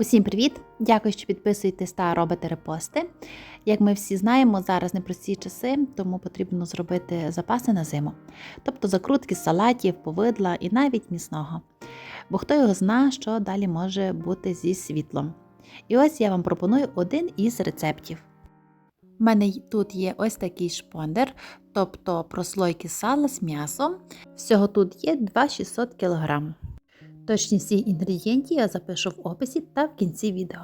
Усім привіт! Дякую, що підписуєтесь та робите репости. Як ми всі знаємо, зараз непрості часи, тому потрібно зробити запаси на зиму, тобто закрутки з салатів, повидла і навіть місного. Бо хто його зна, що далі може бути зі світлом. І ось я вам пропоную один із рецептів. У мене тут є ось такий шпондер, тобто прослойки сала з м'ясом. Всього тут є 2600 кг. Точні всі інгредієнти я запишу в описі та в кінці відео.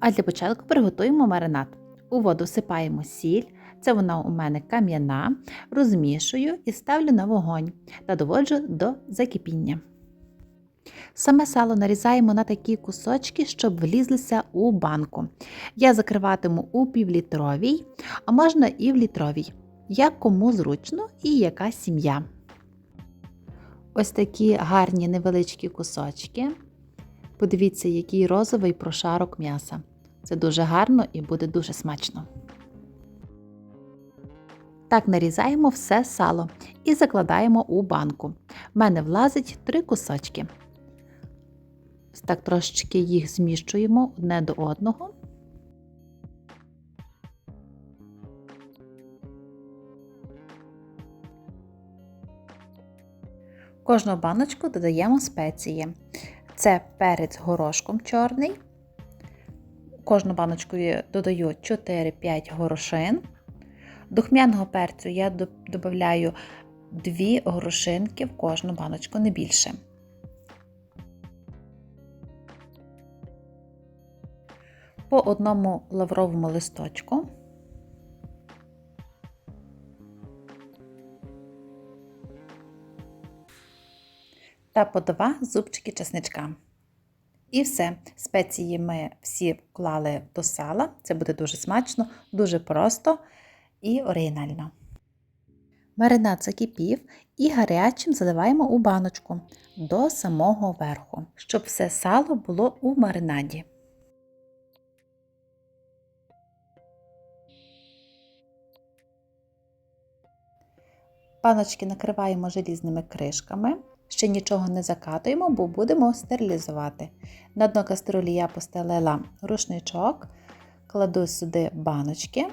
А для початку приготуємо маринад. У воду всипаємо сіль, це вона у мене кам'яна, розмішую і ставлю на вогонь та доводжу до закипіння. Саме сало нарізаємо на такі кусочки, щоб влізлися у банку. Я закриватиму у півлітровій, а можна і в літровій, як кому зручно і яка сім'я. Ось такі гарні невеличкі кусочки. Подивіться, який розовий прошарок м'яса. Це дуже гарно і буде дуже смачно. Так нарізаємо все сало і закладаємо у банку. В мене влазить три кусочки. Так трошечки їх зміщуємо одне до одного. Кожну баночку додаємо спеції. Це перець горошком чорний. Кожну баночку я додаю 4-5 горошин. Духмяного перцю я додаю 2 горошинки в кожну баночку, не більше. По одному лавровому листочку. Та по два зубчики чесничка. І все. Спеції ми всі вклали до сала. Це буде дуже смачно, дуже просто і оригінально. Маринад закипів і гарячим заливаємо у баночку до самого верху, щоб все сало було у маринаді. Паночки накриваємо желізними кришками. Ще нічого не закатуємо, бо будемо стерилізувати. На дно каструлі я постелила рушничок, кладу сюди баночки.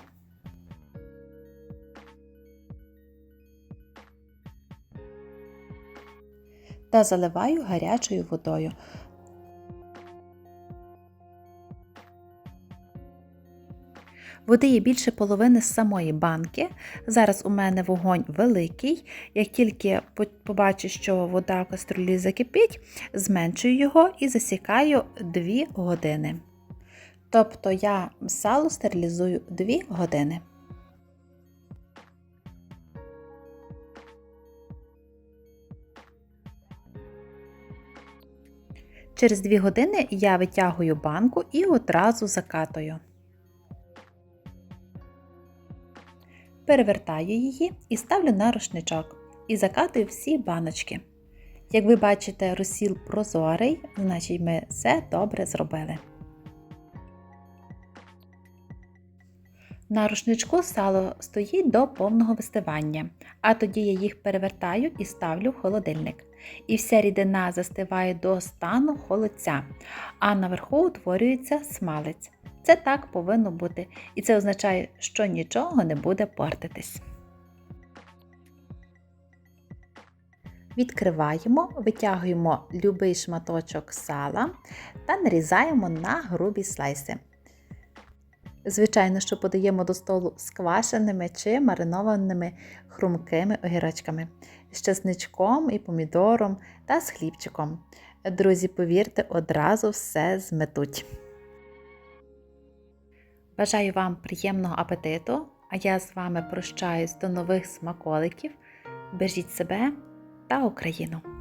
Та заливаю гарячою водою. Води є більше половини з самої банки. Зараз у мене вогонь великий. Як тільки побачу, що вода в каструлі закипить, зменшую його і засікаю 2 години. Тобто я сало стерилізую 2 години. Через 2 години я витягую банку і одразу закатую. Перевертаю її і ставлю на рушничок і закатую всі баночки. Як ви бачите, розсіл прозорий, значить ми все добре зробили. На рушничку сало стоїть до повного вистивання, а тоді я їх перевертаю і ставлю в холодильник. І вся рідина застиває до стану холодця, а наверху утворюється смалець. Це так повинно бути, і це означає, що нічого не буде портитись. Відкриваємо, витягуємо любий шматочок сала та нарізаємо на грубі слайси. Звичайно, що подаємо до столу з чи маринованими хрумкими огірочками, з чесничком і помідором та з хлібчиком. Друзі, повірте, одразу все зметуть. Бажаю вам приємного апетиту, а я з вами прощаюсь до нових смаколиків. Бережіть себе та Україну!